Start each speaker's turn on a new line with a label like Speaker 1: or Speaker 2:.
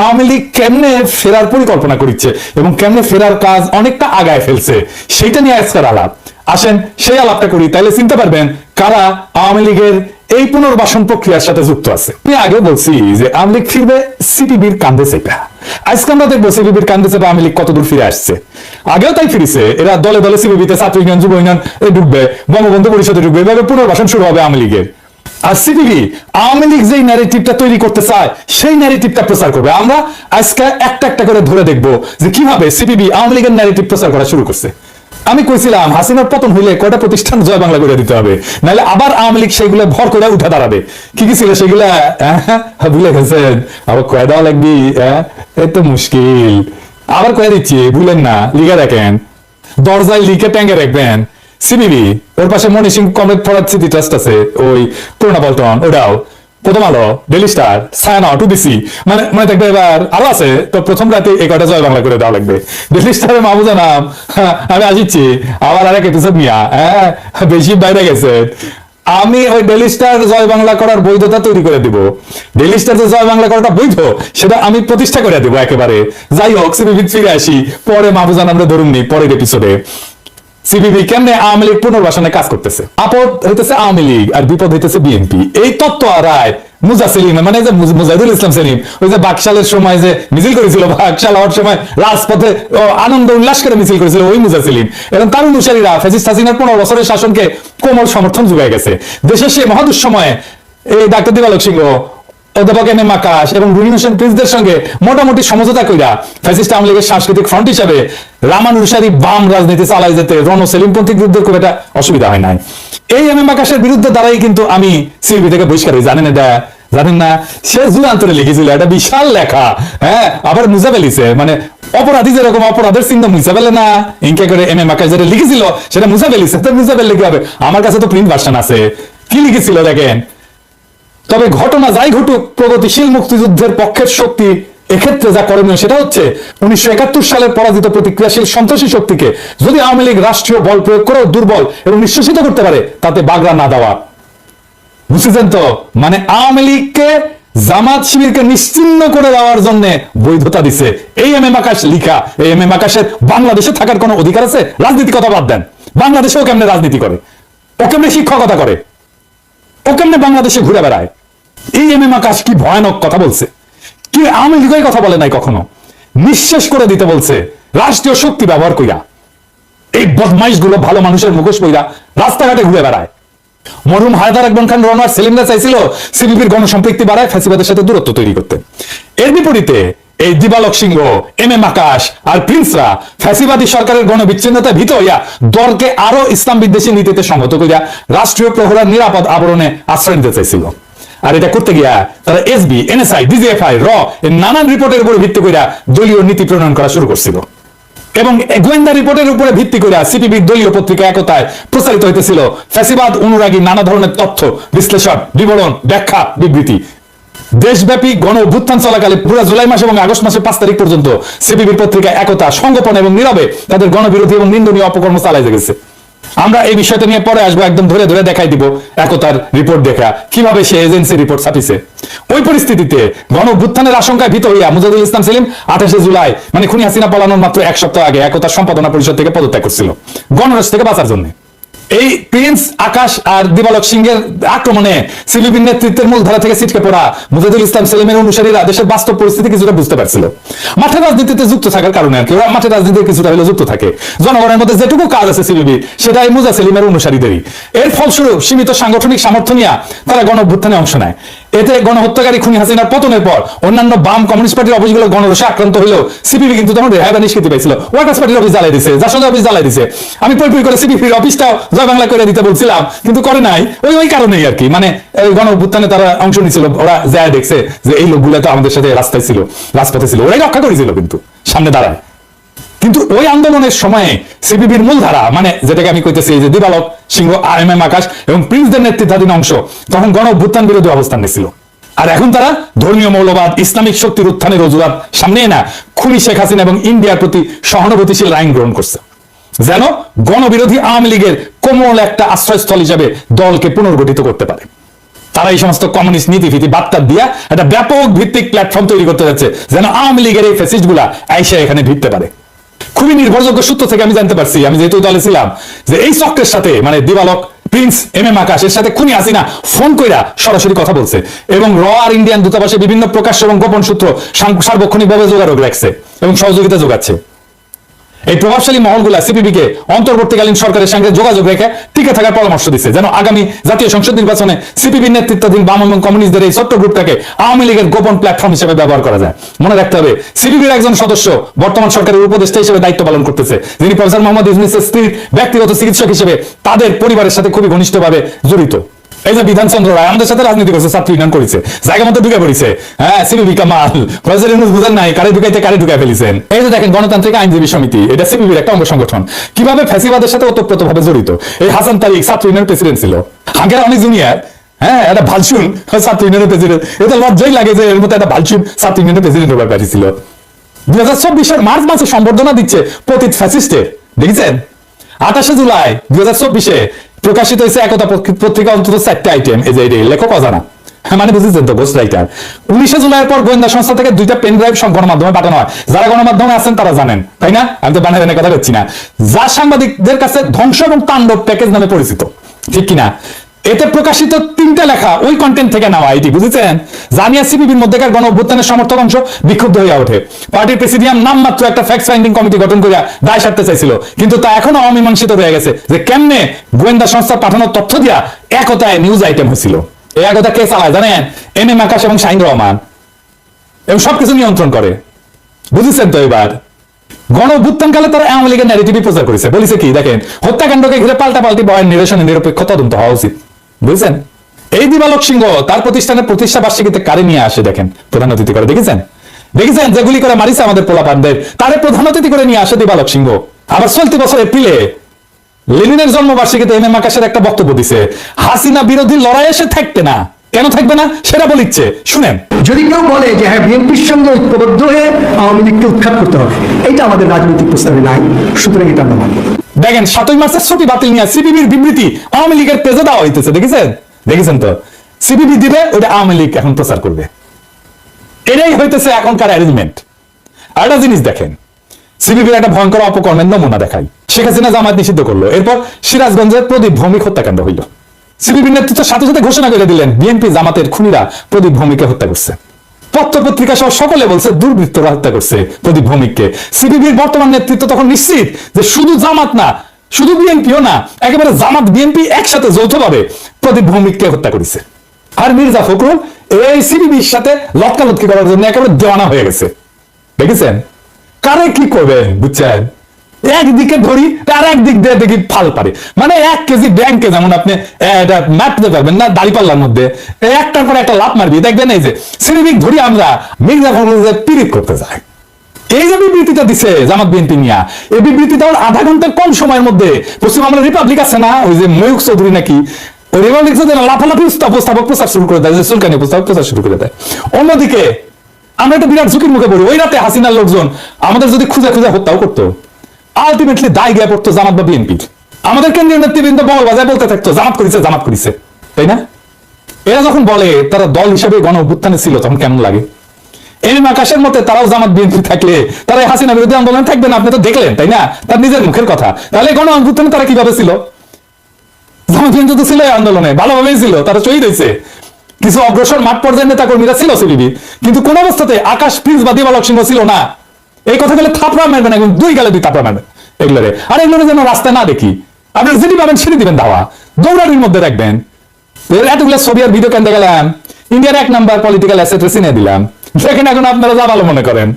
Speaker 1: আওয়ামী লীগ কেমনে ফেরার পরিকল্পনা করছে এবং কেমনে ফেরার কাজ অনেকটা আগায় ফেলছে সেটা নিয়ে আজকের আলাপ। আসেন সেই আলাপটা করি তাহলে চিনতে পারবেন কারা আওয়ামী লীগের এই পুনর্বাসন প্রক্রিয়ার সাথে যুক্ত আছে। আমি আগে বলছি যে আওয়ামী লীগ ফিরবে সিপিবির কান্দে চেপা আজকে আমরা দেখব সিপিবির কান্দে চেপা আওয়ামী লীগ কতদূর ফিরে আসছে। আগেও তাই ফিরেছে, এরা দলে দলে সিপিবিতে ছাত্র ইউনিয়ন, যুব ইউনিয়ন ঢুকবে, বঙ্গবন্ধু পরিষদে ঢুকবে, এভাবে পুনর্বাসন শুরু হবে আওয়ামী লীগের। আর সিপিবি আওয়ামী লীগ যেই ন্যারেটিভটা তৈরি করতে চায় সেই ন্যারেটিভটা প্রচার করবে। আমরা আজকে একটা একটা করে ধরে দেখব যে কীভাবে সিপিবি আওয়ামী লীগের ন্যারেটিভ প্রচার করা শুরু করছে। আমি কইছিলাম হাসিনার পতন হইলে কয়টা প্রতিষ্ঠান জয় বাংলা করে দিতে হবে? নাহলে আবার আওয়ামী লীগ সেগুলো ভর করে উঠে দাঁড়াবে। কি কি ছিল সেগুলা? হ্যাঁ, ভুলে গেছেন। আবার কয় দেওয়া লাগবি হ্যাঁ এই তো মুশকিল। আবার কয়ে দিচ্ছি ভুলেন না লিখে দেখেন। দরজায় লিখে ট্যাঙ্গে রাখবেন। সিবিবি ওর পাশে Moni Singh comrade Farhad city trust আছে, ওই পুরোনা পল্টন ওটাও প্রথম আলো ডেলি স্টার সায়না টুবিসি মানে মানে দেখবে এবার আরও আছে, তো প্রথম রাতে এই কয়টা জয় বাংলা করে দেওয়া লাগবে। ডেলি স্টারের মাহবুজা নাম, আমি আসিচ্ছি, আবার আরেক এপিসোড নিয়া হ্যাঁ বেশি বাইরে গেছে। আমি ওই ডেলি স্টার জয় বাংলা করার বৈধতা তৈরি করে দিব। ডেলি স্টার যে জয় বাংলা করাটা বৈধ, সেটা আমি প্রতিষ্ঠা করে দিব একেবারে। যাই হোক সিবিবি ফিরে আসি, পরে মাহবুজান আমরা ধরুন নি, পরের এপিসোডে সিপিবি কেমনে আওয়ামী লীগ পুনর্বাসনে কাজ করতেছে? আপদ হইতেছে আওয়ামী লীগ আর বিপদ হইতেছে বিএনপি। এই তত্ত্ব রায় মুজা সেলিম মানে যে মুজাহিদুল ইসলাম সেলিম, ওই যে বাকশালের সময় যে মিছিল করেছিল, বাকশাল হওয়ার সময় রাজপথে আনন্দ উল্লাস করে মিছিল করেছিল ওই মুজা সেলিম। এবং তার অনুসারীরা ফেজিস হাসিনার পনেরো বছরের শাসনকে কোমল সমর্থন যোগায় গেছে। দেশের সেই মহাদুঃসময়ে এই ডাক্তার দিবালক সিংহ অধ্যাপক এম এম আকাশ এবং রুহিন হোসেন প্রিন্সদের সঙ্গে মোটামুটি সমঝোতা কইরা ফ্যাসিস্ট আওয়ামী লীগের সাংস্কৃতিক ফ্রন্ট হিসাবে রামানুসারী বাম রাজনীতি চালাই যেতে রণ সেলিমপন্থী বিরুদ্ধে খুব একটা অসুবিধা হয় নাই। এই এম এম আকাশের বিরুদ্ধে দ্বারাই কিন্তু আমি সিলবি থেকে বহিষ্কার জানেন এটা? জানেন না? সে যুগান্তরে লিখেছিল, এটা বিশাল লেখা। হ্যাঁ আবার মুজা ফেলিছে। মানে অপরাধী যেরকম অপরাধের চিহ্ন ফেলে না। ইনকে করে এম এম আকাশ যেটা লিখেছিল, সেটা মুছা ফেলিছে। তো মুছা ফেললে কি হবে? আমার কাছে তো প্রিন্ট ভার্সন আছে। কি লিখেছিল দেখেন? তবে ঘটনা যাই ঘটুক, প্রগতিশীল মুক্তিযুদ্ধের পক্ষের শক্তি এক্ষেত্রে যা করণীয় সেটা হচ্ছে উনিশশো একাত্তর সালের পরাজিত প্রতিক্রিয়াশীল সন্ত্রাসী শক্তিকে যদি আওয়ামী লীগ রাষ্ট্রীয় বল প্রয়োগ করেও দুর্বল এবং নিঃশ্বাসিত করতে পারে, তাতে বাগড়া না দেওয়া। বুঝেছেন তো? মানে আওয়ামী লীগকে জামাত শিবিরকে নিশ্চিন্ন করে দেওয়ার জন্য বৈধতা দিছে। এই এম এম আকাশ লিখা, এই এম এম আকাশের বাংলাদেশে থাকার কোনো অধিকার আছে? রাজনীতি কথা বাদ দেন। বাংলাদেশেও কেমনে রাজনীতি করে? ও কেমনে শিক্ষকতা করে? ও কেমনে বাংলাদেশে ঘুরে বেড়ায়? এই এম এম আকাশ কি ভয়ানক কথা বলছে? কি আওয়ামী লীগের কথা বলে নাই কখনো? নিঃশেষ করে দিতে বলছে, রাষ্ট্রীয় শক্তি ব্যবহার কইরা। এই বদমাইশগুলো ভালো মানুষের মুখোশ কইরা রাস্তাঘাটে ঘুরে বেড়ায়। মরহুম হায়দার আকবর খান রনোয়ার সেলিমরা চাইছিল সিবিপির গণসম্পৃক্তি বাড়ায় ফ্যাসিবাদের সাথে দূরত্ব তৈরি করতে। এর বিপরীতে এই দিবালক সিংহ, এম এম আকাশ আর প্রিন্সরা ফ্যাসিবাদী সরকারের গণবিচ্ছিন্নতা ভীত হইয়া দলকে আরও ইসলাম বিদ্বেষী নীতিতে সংহত করিয়া রাষ্ট্রীয় প্রহরার নিরাপদ আবরণে আশ্রয় নিতে চাইছিল। আর এটা করতে গিয়া তারা এসবি এনএসআই ডিজিএফআই র নানান রিপোর্টের উপর ভিত্তি করিয়া দলীয় নীতি প্রণয়ন করা শুরু করছিল। এবং গোয়েন্দা রিপোর্টের উপরে ভিত্তি করে সিপিবির দলীয় পত্রিকা একতায় প্রচারিত হইতেছিল। ফ্যাসিবাদ, অনুরাগী, নানা ধরনের তথ্য, বিশ্লেষণ, বিবরণ, ব্যাখ্যা, বিবৃতি। দেশব্যাপী গণ অভ্যুত্থান চলাকালে পুরো জুলাই মাস এবং আগস্ট মাসের পাঁচ তারিখ পর্যন্ত সিপিবির পত্রিকা একতা সংগঠন এবং নীরবে তাদের গণবিরোধী এবং নিন্দনীয় অপকর্ম চালাই গেছে। আমরা এই বিষয়টা নিয়ে পরে আসব, একদম ধরে ধরে দেখাই দিব একতার রিপোর্ট দেখা। কীভাবে সে এজেন্সি রিপোর্ট ছাপিছে ওই পরিস্থিতিতে গণ অভ্যুত্থানের আশঙ্কায় ভীত হইয়া মুজাদুল ইসলাম সেলিম আঠাশে জুলাই মানে খুনি হাসিনা পালানোর মাত্র এক সপ্তাহ আগে একতার সম্পাদনা পরিষদ থেকে পদত্যাগ করছিল গণরাজ থেকে বাঁচার জন্য। এই প্রিন্স আকাশ আর দিবালক সিংহের আক্রমণে সিলিপির নেতৃত্বের মূলধারা থেকে ছিটকে পড়া মুজাদুল ইসলাম সেলিমের অনুসারীরা দেশের বাস্তব পরিস্থিতি কিছুটা বুঝতে পারছিল। মাঠের রাজনীতিতে যুক্ত থাকার কারণে আর কি, ওরা মাঠের রাজনীতিতে কিছুটা হলেও যুক্ত থাকে। জনগণের মধ্যে যেটুকু কাজ আছে সিলিপি সেটা এই মুজা সেলিমের অনুসারীদেরই। এর ফলস্বরূপ সীমিত সাংগঠনিক সামর্থ্য নিয়ে তারা গণ অভ্যুত্থানে অংশ নেয়। এতে গণহত্যাকারী খুনি হাসিনার পতনের পর অন্যান্য বাম কমিউনিস্ট পার্টির অফিসগুলো গণরসে আক্রান্ত হলেও সিপিবি কিন্তু তখন রেহাই বা নিষ্কৃতি পাইছিল। ওয়ার্কার্স পার্টির অফিস জ্বালাই দিছে, জাসদ অফিস জ্বালাই দিছে। আমি পই করে সিপিপির অফিসটাও জয় বাংলা করে দিতে বলছিলাম, কিন্তু করে নাই। ওই ওই কারণেই আর কি। মানে এই গণ অভ্যুত্থানে তারা অংশ নিছিল, ওরা যায় দেখছে যে এই লোকগুলো তো আমাদের সাথে রাস্তায় ছিল, রাজপথে ছিল, ওরাই রক্ষা করেছিল কিন্তু, সামনে দাঁড়ায়। কিন্তু ওই আন্দোলনের সময়ে সিপিবির মূলধারা মানে যেটাকে আমি কইতেছি যে দিবালক, সিংহ আর এম এম আকাশ এবং প্রিন্সদের নেতৃত্বাধীন অংশ, তখন গণ অভ্যুত্থান বিরোধী অবস্থান নিয়েছিল আর এখন তারা ধর্মীয় মৌলবাদ, ইসলামিক শক্তির উত্থানের অজুহাত সামনে না খুনি শেখ হাসিনা এবং ইন্ডিয়ার প্রতি সহানুভূতিশীল আইন গ্রহণ করছে। যেন গণবিরোধী আওয়ামী লীগের কোমল একটা আশ্রয়স্থল হিসাবে দলকে পুনর্গঠিত করতে পারে। তারা এই সমস্ত কমিউনিস্ট নীতি ফিতি বার্তা দিয়া একটা ব্যাপক ভিত্তিক প্ল্যাটফর্ম তৈরি করতে যাচ্ছে, যেন আওয়ামী লীগের এই ফেসিস্টগুলা আইসা এখানে ভিড়তে পারে। খুবই নির্ভরযোগ্য সূত্র থেকে আমি জানতে পারছি, আমি যেহেতু দলে ছিলাম, যে এই চক্রের সাথে মানে দিবালক প্রিন্স এম এম আকাশ এর সাথে খুনি হাসিনা ফোন কইরা সরাসরি কথা বলছে, এবং র আর ইন্ডিয়ান দূতাবাসে বিভিন্ন প্রকাশ্য এবং গোপন সূত্র সাং- সার্বক্ষণিকভাবে যোগাযোগ রাখছে এবং সহযোগিতা যোগাচ্ছে। এই প্রভাবশালী মহলগুলা সিপিবি কে অন্তর্বর্তীকালীন সরকারের সঙ্গে যোগাযোগ রেখে টিকে থাকার পরামর্শ দিচ্ছে যেন আগামী জাতীয় সংসদ নির্বাচনে সিপিবি নেতৃত্বাধীন বাম এবং কমিউনিস্টদের এই ছোট্ট গ্রুপটাকে আওয়ামী লীগের গোপন প্ল্যাটফর্ম হিসেবে ব্যবহার করা যায়। মনে রাখতে হবে, সিপিবির একজন সদস্য বর্তমান সরকারের উপদেষ্টা হিসেবে দায়িত্ব পালন করতেছে, যিনি প্রফেসর মোহাম্মদ ইউনুসের স্ত্রীর ব্যক্তিগত চিকিৎসক হিসেবে তাদের পরিবারের সাথে খুবই ঘনিষ্ঠভাবে জড়িত। এই যে বিধানচন্দ্র রায় আমাদের সাথে রাজনীতি করছে, ছাত্র ইউনিয়ন করেছে, জায়গা মতো ঢুকে পড়েছে। হ্যাঁ সিপিবি কামাল ইউনুস বুঝেন নাই, কারে ঢুকাইতে কারে ঢুকাই ফেলিছেন। এই যে দেখেন, গণতান্ত্রিক আইনজীবী সমিতি, এটা সিপিবির একটা অঙ্গ সংগঠন। কীভাবে ফ্যাসিবাদের সাথে ওতপ্রোত ভাবে জড়িত? এই হাসান তারিক, ছাত্র ইউনিয়ন প্রেসিডেন্ট ছিল। আগের অনেক জুনিয়র হ্যাঁ একটা ভালসুন, ছাত্র ইউনিয়নের প্রেসিডেন্ট এটা লজ্জাই লাগে যে এর মধ্যে একটা ভালসুন, ছাত্র ইউনিয়নের প্রেসিডেন্ট হবার পাঠিয়েছিল দুই হাজার চব্বিশের মার্চ মাসে সম্বর্ধনা দিচ্ছে পতিত ফ্যাসিস্টের দেখেছেন? আঠাশে জুলাই দুই হাজার চব্বিশে প্রকাশিত হয়েছে একতা পত্রিকা অন্তত চারটে আইটেম এই যে লেখক অজানা। হ্যাঁ, মানে বুঝেছেন তো গোস্ট রাইটার উনিশে জুলাইয়ের পর গোয়েন্দা সংস্থা থেকে দুইটা পেন ড্রাইভ গণমাধ্যমে পাঠানো হয়। যারা গণমাধ্যমে আছেন তারা জানেন তাই না? আমি তো বানায় কথা বলছি না। যা সাংবাদিকদের কাছে ধ্বংস এবং তাণ্ডব প্যাকেজ নামে পরিচিত। ঠিক কিনা? এতে প্রকাশিত তিনটা লেখা ওই কন্টেন্ট থেকে নেওয়া এটি বুঝেছেন? জানিয়া সিপিবির মধ্যেকার গণ অভ্যুত্থানের সমর্থক অংশ বিক্ষুব্ধ হয়ে ওঠে। পার্টির প্রেসিডিয়াম নামমাত্র একটা ফ্যাক্ট ফাইন্ডিং কমিটি গঠন করে দায় সারতে চাইছিল। কিন্তু তা এখনও অমীমাংসিত রয়ে গেছে যে কেমনে গোয়েন্দা সংস্থা পাঠানোর তথ্য দিয়া একতায় নিউজ আইটেম হয়েছিল। এই একতা কে চালায় জানেন? এম এম আকাশ এবং শাহিন রহমান। এবং সবকিছু নিয়ন্ত্রণ করে। বুঝেছেন তো এবার? গণ অভ্যুত্থানকালে তারা আওয়ামী লীগের ন্যারেটিভই প্রচার করেছে। বলেছে কি, দেখেন, হত্যাকাণ্ডকে ঘিরে পাল্টা পাল্টি বয়ান নিরসনে নিরপেক্ষ তদন্ত হওয়া উচিত। বুঝছেন? এই দিবালক সিংহ, তার প্রতিষ্ঠানের প্রতিষ্ঠা বার্ষিকীতে কারে নিয়ে আসে দেখেন? প্রধান অতিথি করে, দেখেছেন? দেখেছেন যেগুলি করে মারিছে আমাদের পোলাপানদের তারে প্রধান অতিথি করে নিয়ে আসে দিবালক সিংহ। আবার চলতি বছর এপ্রিলে লেনিনের জন্মবার্ষিকীতে এম এম আকাশের একটা বক্তব্য দিছে। হাসিনা বিরোধী লড়াই এসে থাকতে না। কেন থাকবে না? সেটা বলিচ্ছে। শুনেন।
Speaker 2: যদি কেউ বলে যে হ্যাঁ বিএনপির সঙ্গে ঐক্যবদ্ধ হয়ে আওয়ামী লীগকে উৎখাত করতে হবে, এটা আমাদের রাজনৈতিক প্রস্তাবে নাই। সুতরাং এটা আমরা মানব।
Speaker 1: দেখেন, সাতই মার্চের ছুটি বাতিল নিয়ে সিপিবির বিবৃতি আওয়ামী লীগের পেজে দেওয়া হইতেছে, দেখেছেন? দেখেছেন তো? সিপিবি দিবে ওটা আওয়ামী লীগ এখন প্রচার করবে। এটাই হইতেছে এখনকার অ্যারেঞ্জমেন্ট আর একটা জিনিস দেখেন, সিপিবির একটা ভয়ঙ্কর অপকর্মের নমুনা দেখাই। শেখ হাসিনা জামাত নিষিদ্ধ করল। এরপর সিরাজগঞ্জের প্রদীপ ভৌমিক হত্যাকাণ্ড হইল। সিপিবির নেতৃত্বের সাথে সাথে ঘোষণা করে দিলেন, বিএনপি জামাতের খুনিরা প্রদীপ ভৌমিককে হত্যা করছে। পত্র পত্রিকা সহ সকলে বলছে, দুর্বৃত্তরা হত্যা করছে প্রদীপ ভৌমিককে। সিপিবির বর্তমান নেতৃত্ব তখন নিশ্চিত যে শুধু জামাত না, শুধু বিএনপিও না, একেবারে জামাত, বিএনপি একসাথে যৌথভাবে প্রদীপ ভৌমিককে হত্যা করেছে। আর মির্জা ফখরুল এই সিপিবির সাথে লটকালটকি করার জন্য একেবারে দেওয়ানা হয়ে গেছে। দেখেছেন? কারে কি করবে, বুঝছেন? একদিকে ধরি তার একদিক দিয়ে দেখি ফাল পারে মানে এক কেজি ব্যাংকে যেমন আপনি এটা মাপতে পারবেন না, দাড়ি পাল্লার মধ্যে। একটার পর একটা লাভ মারবি, দেখবেন এই যে সিনেমিক ধরি আমরা মির্জা ফখরুলের পিরিত করতে যাই। এই যে বিবৃতিটা দিছে জামাত বিএনপি নিয়া, এই বিবৃতিটা আধা ঘণ্টার কম সময়ের মধ্যে। পশ্চিম বাংলার রিপাবলিক আছে না, ওই যে ময়ূক চৌধুরী নাকি? রিপাবলিক লাফালাফি উপস্থাপক প্রচার শুরু করে দেয়, যে সুলকানি উপস্থাপক প্রচার শুরু করে দেয়। অন্যদিকে, আমরা একটা বিরাট ঝুঁকির মুখে পড়ি, ওই রাতে হাসিনার লোকজন আমাদের যদি খুঁজে খুঁজে হত্যাও করতো। আলটিমেটলি দায় গিয়ে পড়তো জামাত বা বিএনপির আমাদের কেন্দ্রীয় নেতৃবৃন্দ বল বাজায় বলতে থাকতো, জামাত করেছে জামাত করেছে। তাই না? এরা যখন বলে, তারা দল হিসেবে গণ অভ্যুত্থানে ছিল, তখন কেমন লাগে? এম আকাশের মতে, তারাও জামাত বিএনপি থাকলে, তারা হাসিনা বিরোধী আন্দোলন থাকবে না, আপনি তো দেখলেন, তাই না? তার নিজের মুখের কথা। তাহলে গণ অভ্যুত্থানে তারা কীভাবে ছিল? জামাত বিএনপি তো ছিল আন্দোলনে, ভালোভাবেই ছিল, তারা শহীদ হয়েছে। কিছু অগ্রসর মাঠ পর্যায়ের নেতা কর্মীরা ছিল সিলিবি কিন্তু কোন অবস্থাতে আকাশ প্রিন্স বা দিবালক সিংহ ছিল না। এই কথা গেলে থাপড়া মারবেন এবং দুই গালে দুই থাপড়া মারবেন এগুলোরে আর এগুলো যেন রাস্তায় না দেখি। আপনি যেটি পাবেন সেটি দিবেন দাওয়া। দৌড়ানির মধ্যে রাখবেন। এতগুলো ছবি আর ভিডিও কেন গেলাম। ইন্ডিয়ার এক নাম্বার পলিটিক্যাল অ্যাসেট সিনে দিলাম। সেখানে এখন আপনারা যা ভালো মনে করেন।